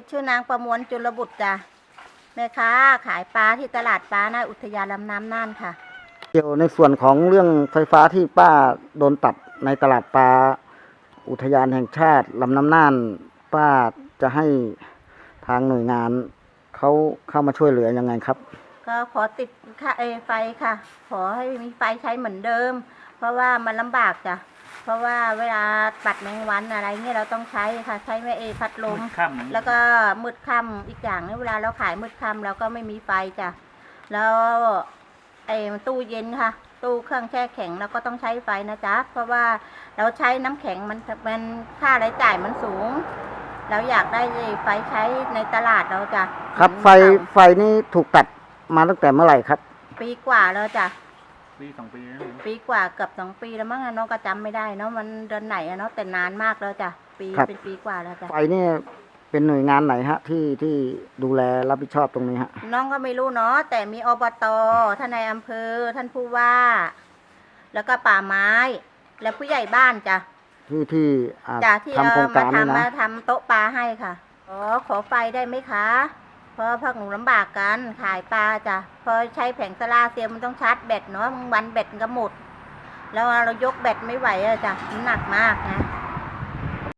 คือชื่อนางประมวลจุลบุตรจ้ะแม่ค้าขายปลาที่ตลาดปลาหน้าอุทยานลำน้ำน่านค่ะ เกี่ยวในส่วนของเรื่องไฟฟ้าที่ป้าโดนตัดในตลาดปลาอุทยานแห่งชาติลำน้ำน่าน ป้าจะให้ทางหน่วยงานเขาเข้ามาช่วยเหลือยังไงครับ ก็ขอติดค่ะเอยไฟค่ะ ขอให้มีไฟใช้เหมือนเดิม เพราะว่ามันลำบากจ้ะ เพราะว่าเวลาปัดแมงวันอะไรเงี้ยเราต้องใช้ค่ะ ใช้แม่เอพัดลมค่ำแล้วก็มืดค่ำอีกอย่างนึงเวลาเราขายมืดค่ำเราก็ไม่มีไฟจ้ะ แล้วไอ้ตู้เย็นค่ะ ตู้เครื่องแช่แข็งเราก็ต้องใช้ไฟนะจ๊ะ เพราะว่าเราใช้น้ำแข็งมันมันค่าใช้จ่ายมันสูง เราอยากได้ไฟใช้ในตลาดเราจ้ะครับไฟไฟนี่ถูกตัดมาตั้งแต่เมื่อไหร่ครับ ปีกว่าแล้วจ้ะ ปีสองปีแล้วปีกว่าเกือบสองปีแล้วมั้งอะน้องก็จำไม่ได้เนาะมันเดือนไหนอะเนาะแต่นานมากแล้วจ้ะปีครับ เป็นปีกว่าแล้วจ้ะไฟนี่เป็นหน่วยงานไหนฮะ ที่ที่ดูแลรับผิดชอบตรงนี้ฮะ น้องก็ไม่รู้เนาะแต่มีอบตท่านนายอำเภอท่านผู้ว่า แล้วก็ป่าไม้ และผู้ใหญ่บ้านจ้ะ ที่ที่อ่าจ้ะที่ทำโครงเอการมานี่ทำมานะ ทำโต๊ะปลาให้ค่ะ อ๋อ ขอไฟได้ไหมคะเพ ราะพวกหนูลำบากกันขายปลาจ้ะพอใช้แผงสลาเซียมมันต้องชาร์จแบตเนาะบางวันแบตก็หมด แล้วเรายกแบตไม่ไหวอะจ้ะมันหนักมากนะ